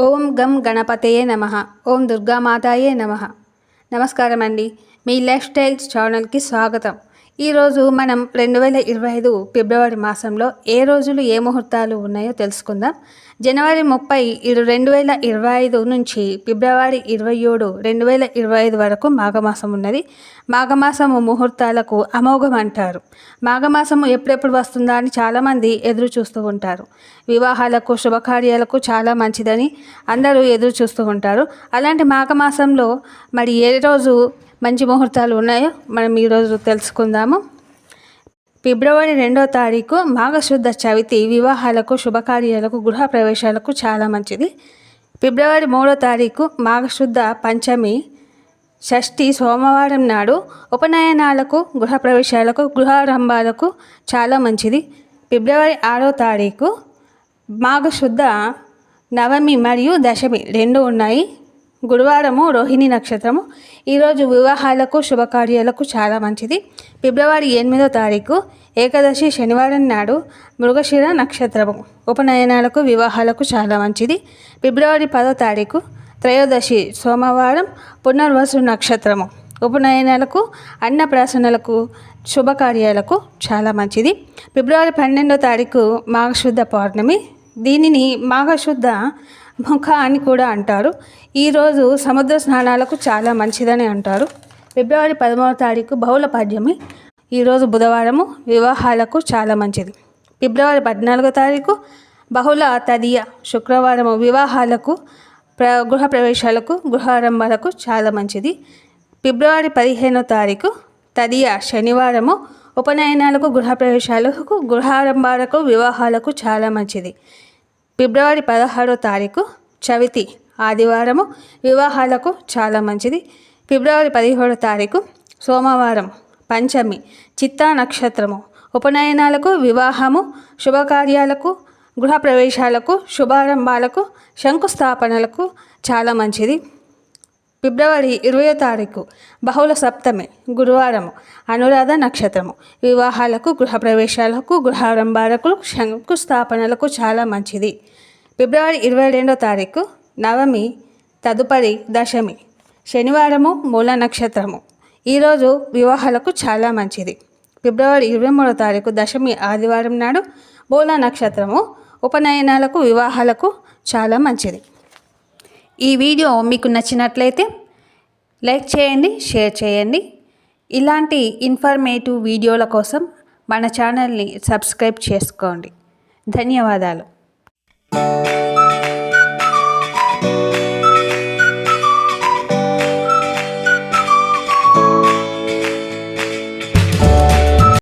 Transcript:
ఓం గం గణపతయే నమ. ఓం దుర్గామాతాయే నమ. నమస్కారం అండి మీ లైఫ్ స్టైల్స్ ఛానల్కి స్వాగతం. ఈరోజు మనం రెండు వేల ఇరవై ఐదు ఫిబ్రవరి మాసంలో ఏ రోజులు ఏ ముహూర్తాలు ఉన్నాయో తెలుసుకుందాం. జనవరి ముప్పై ఇరు రెండు వేల ఇరవై ఐదు నుంచి ఫిబ్రవరి ఇరవై ఏడు రెండు వేల ఇరవై ఐదు వరకు మాఘమాసం ఉన్నది. మాఘమాసము ముహూర్తాలకు అమోఘం అంటారు. మాఘమాసము ఎప్పుడెప్పుడు వస్తుందా అని చాలామంది ఎదురు చూస్తూ ఉంటారు. వివాహాలకు శుభకార్యాలకు చాలా మంచిదని అందరూ ఎదురు చూస్తూ ఉంటారు. అలాంటి మాఘమాసంలో మరి ఏ రోజు మంచి ముహూర్తాలు ఉన్నాయో మనం ఈరోజు తెలుసుకుందాము. ఫిబ్రవరి రెండో తారీఖు మాఘశుద్ధ చవితి వివాహాలకు శుభకార్యాలకు గృహ ప్రవేశాలకు చాలా మంచిది. ఫిబ్రవరి మూడో తారీఖు మాఘశుద్ధ పంచమి షష్ఠి సోమవారం నాడు ఉపనయనాలకు గృహప్రవేశాలకు గృహారంభాలకు చాలా మంచిది. ఫిబ్రవరి ఆరో తారీఖు మాఘశుద్ధ నవమి మరియు దశమి రెండు ఉన్నాయి. గురువారము రోహిణి నక్షత్రము. ఈరోజు వివాహాలకు శుభకార్యాలకు చాలా మంచిది. ఫిబ్రవరి ఎనిమిదో తారీఖు ఏకాదశి శనివారం నాడు మృగశిర నక్షత్రము. ఉపనయనాలకు వివాహాలకు చాలా మంచిది. ఫిబ్రవరి పదో తారీఖు త్రయోదశి సోమవారం పునర్వసు నక్షత్రము. ఉపనయనాలకు అన్నప్రాసనలకు శుభకార్యాలకు చాలా మంచిది. ఫిబ్రవరి పన్నెండో తారీఖు మాఘశుద్ధ పౌర్ణమి. దీనిని మాఘశుద్ధ ముఖ అని కూడా అంటారు. ఈరోజు సముద్ర స్నానాలకు చాలా మంచిదని అంటారు. ఫిబ్రవరి పదమూడవ తారీఖు బహుళ పాడ్యమి ఈరోజు బుధవారము వివాహాలకు చాలా మంచిది. ఫిబ్రవరి పద్నాలుగో తారీఖు బహుళ తదియ శుక్రవారము వివాహాలకు ప్ర గృహ ప్రవేశాలకు గృహారంభాలకు చాలా మంచిది. ఫిబ్రవరి పదిహేనో తారీఖు తదియ శనివారము ఉపనయనాలకు గృహప్రవేశాలకు గృహారంభాలకు వివాహాలకు చాలా మంచిది. ఫిబ్రవరి పదహారో తారీఖు చవితి ఆదివారము. వివాహాలకు చాలా మంచిది. ఫిబ్రవరి పదిహేడో తారీఖు సోమవారం పంచమి చిత్తా నక్షత్రము. ఉపనయనాలకు వివాహము శుభకార్యాలకు గృహప్రవేశాలకు శుభారంభాలకు శంకుస్థాపనలకు చాలా మంచిది. ఫిబ్రవరి ఇరవయో తారీఖు బహుళ సప్తమి గురువారము అనురాధ నక్షత్రము. వివాహాలకు గృహప్రవేశాలకు గృహారంభాలకు శంకుస్థాపనలకు చాలా మంచిది. ఫిబ్రవరి ఇరవై రెండో తారీఖు నవమి తదుపరి దశమి శనివారము మూల నక్షత్రము. ఈరోజు వివాహాలకు చాలా మంచిది. ఫిబ్రవరి ఇరవై మూడో తారీఖు దశమి ఆదివారం నాడు మూల నక్షత్రము. ఉపనయనాలకు వివాహాలకు చాలా మంచిది. ఈ వీడియో మీకు నచ్చినట్లయితే లైక్ చేయండి షేర్ చేయండి. ఇలాంటి ఇన్ఫర్మేటివ్ వీడియోల కోసం మన ఛానల్ని సబ్స్క్రైబ్ చేసుకోండి. ధన్యవాదాలు.